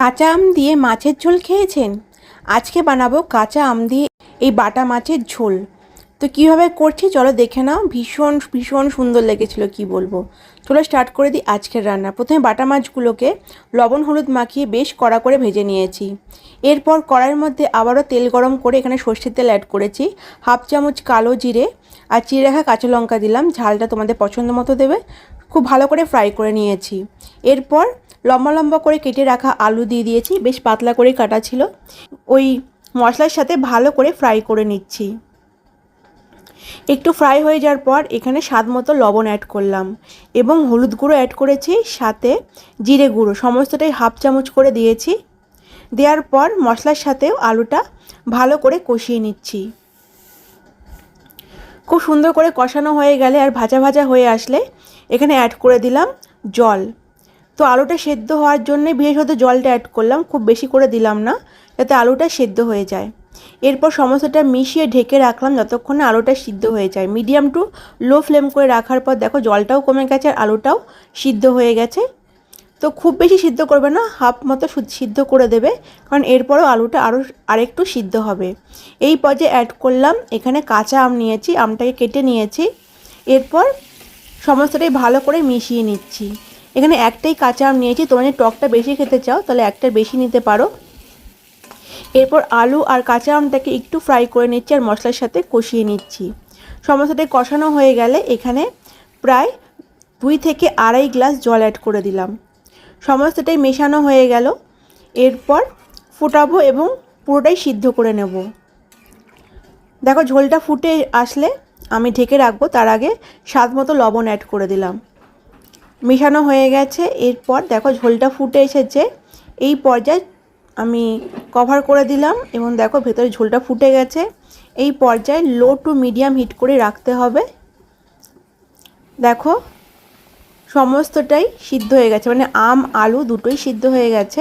কাঁচা আম দিয়ে মাছের ঝোল খেয়েছেন? আজকে বানাবো কাঁচা আম দিয়ে এই বাটা মাছের ঝোল। তো কীভাবে করছি চলো দেখে নাও। ভীষণ ভীষণ সুন্দর লেগেছিল, কি বলব। চলো স্টার্ট করে দিই আজকের রান্না। প্রথমে বাটা মাছগুলোকে লবণ, হলুদ মাখিয়ে বেশ কড়া করে ভেজে নিয়েছি। এরপর কড়াইয়ের মধ্যে আবারও তেল গরম করে এখানে সর্ষের তেল অ্যাড করেছি। হাফ চামচ কালো জিরে আর চিড়ে রাখা কাঁচা লঙ্কা দিলাম। ঝালটা তোমাদের পছন্দ মতো দেবে। খুব ভালো করে ফ্রাই করে নিয়েছি। এরপর লম্বা লম্বা করে কেটে রাখা আলু দিয়ে দিয়েছি, বেশ পাতলা করে কাটা ছিল। ওই মশলার সাথে ভালো করে ফ্রাই করে নিচ্ছি। একটু ফ্রাই হয়ে যাওয়ার পর এখানে স্বাদ মতো লবণ অ্যাড করলাম এবং হলুদ গুঁড়ো অ্যাড করেছি, সাথে জিরে গুঁড়ো, সমস্তটাই হাফ চামচ করে দিয়েছি। দেওয়ার পর মশলার সাথেও আলুটা ভালো করে কষিয়ে নিচ্ছি। খুব সুন্দর করে কষানো হয়ে গেলে আর ভাজা ভাজা হয়ে আসলে এখানে অ্যাড করে দিলাম জল। তো আলুটা সেদ্ধ হওয়ার জন্যে বিশেষত জলটা অ্যাড করলাম, খুব বেশি করে দিলাম না, যাতে আলুটা সেদ্ধ হয়ে যায়। এরপর সমস্তটা মিশিয়ে ঢেকে রাখলাম যতক্ষণে আলুটা সিদ্ধ হয়ে যায়। মিডিয়াম টু লো ফ্লেম করে রাখার পর দেখো জলটাও কমে গেছে আর আলুটাও সিদ্ধ হয়ে গেছে। তো খুব বেশি সিদ্ধ করবে না, হাফ মতো সিদ্ধ করে দেবে, কারণ এরপরও আলুটা আরও আরেকটু সিদ্ধ হবে। এই পর্যায়ে অ্যাড করলাম, এখানে কাঁচা আম নিয়েছি, আমটাকে কেটে নিয়েছি। এরপর সমস্তটাই ভালো করে মিশিয়ে নিচ্ছি। এখানে একটাই কাঁচা আম নিয়েছি। তোমরা যদি টকটা বেশি খেতে চাও, তাহলে একটা বেশি নিতে পারো। এরপর আলু আর কাঁচা আমটাকে একটু ফ্রাই করে নিচ্ছি আর মশলার সাথে কষিয়ে নিচ্ছি। সমস্তটাই কষানো হয়ে গেলে এখানে প্রায় দুই থেকে আড়াই গ্লাস জল অ্যাড করে দিলাম। সমস্তটাই মেশানো হয়ে গেল। এরপর ফোটাবো এবং পুরোটাই সিদ্ধ করে নেব। দেখো ঝোলটা ফুটে আসলে আমি ঢেকে রাখব, তার আগে স্বাদ মতো লবণ অ্যাড করে দিলাম। মেশানো হয়ে গেছে। এরপর দেখো ঝোলটা ফুটে এসেছে। এই পর্যায়ে আমি কভার করে দিলাম এবং দেখো ভেতরে ঝোলটা ফুটে গেছে। এই পর্যায়ে লো টু মিডিয়াম হিট করে রাখতে হবে। দেখো সমস্তটাই সিদ্ধ হয়ে গেছে। মানে আম, আলু দুটোই সিদ্ধ হয়ে গেছে।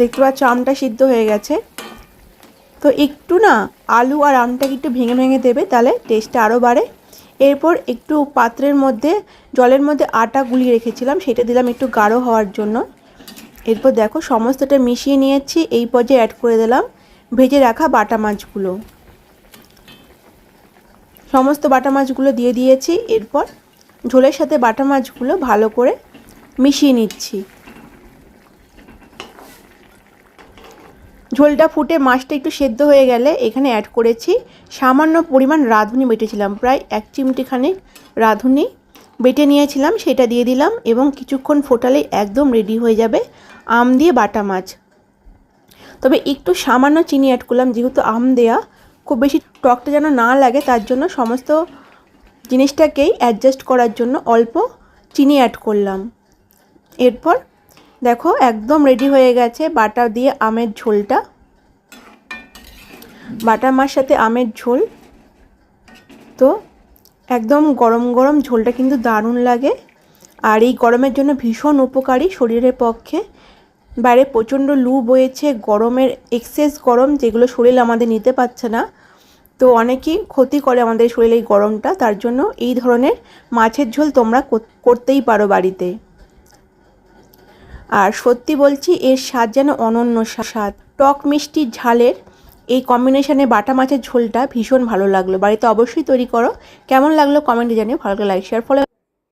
দেখতে পাচ্ছ আমটা সিদ্ধ হয়ে গেছে। তো একটু না আলু আর আমটাকে একটু ভেঙে ভেঙে দেবে, তাহলে টেস্টটা আরও বাড়ে। এরপর একটু পাত্রের মধ্যে, জলের মধ্যে আটা গুলিয়ে রেখেছিলাম, সেটা দিলাম একটু গাঢ় হওয়ার জন্য। এরপর দেখো, সমস্তটা মিশিয়ে নিয়েছি, এই পর্যায়ে অ্যাড করে দিলাম ভেজে রাখা বাটা মাছগুলো। সমস্ত বাটা মাছগুলো দিয়ে দিয়েছি, এরপর ঝোলের সাথে বাটা মাছগুলো ভালো করে মিশিয়ে নিচ্ছি। ঝোলটা ফুটে মাছটা একটু সেদ্ধ হয়ে গেলে এখানে অ্যাড করেছি সামান্য পরিমাণ রাঁধুনি বেটেছিলাম, প্রায় এক চিমটিখানে রাঁধুনি বেটে নিয়েছিলাম, সেটা দিয়ে দিলাম এবং কিছুক্ষণ ফোটালেই একদম রেডি হয়ে যাবে আম দিয়ে বাটা মাছ। তবে একটু সামান্য চিনি অ্যাড করলাম, যেহেতু আম দেয়া, খুব বেশি টকটা যেন না লাগে, তার জন্য সমস্ত জিনিসটাকেই অ্যাডজাস্ট করার জন্য অল্প চিনি অ্যাড করলাম। এরপর দেখো, একদম রেডি হয়ে গেছে বাটা দিয়ে আমের ঝোলটা। বাটা মার সাথে আমের ঝোল। তো একদম গরম গরম ঝোলটা কিন্তু দারুণ লাগে। আর এই গরমের জন্য ভীষণ উপকারী শরীরের পক্ষে। বাইরে প্রচণ্ড লু বয়েছে, গরমের এক্সেস গরম যেগুলো শরীর আমাদের নিতে পারছে না। তো অনেকেই ক্ষতি করে আমাদের শরীরে এই গরমটা, তার জন্য এই ধরনের মাছের ঝোল তোমরা করতেই পারো বাড়িতে। আর সত্যি বলছি, এর স্বাদ যেন অনন্য স্বাদ। টক মিষ্টি ঝালের এই কম্বিনেশনে বাটা মাছের ঝোলটা ভীষণ ভালো লাগল। বাড়িতে অবশ্যই তৈরি করো। কেমন লাগল কমেন্টে জানিও। ভালো লাইক শেয়ার ফলে